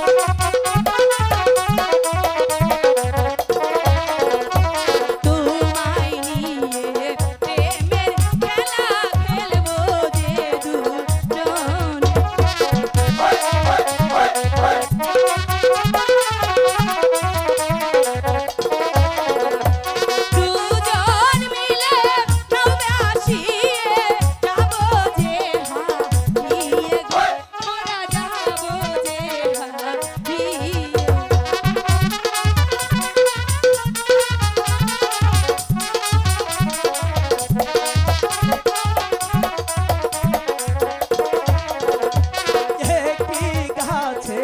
Thank you. গাছে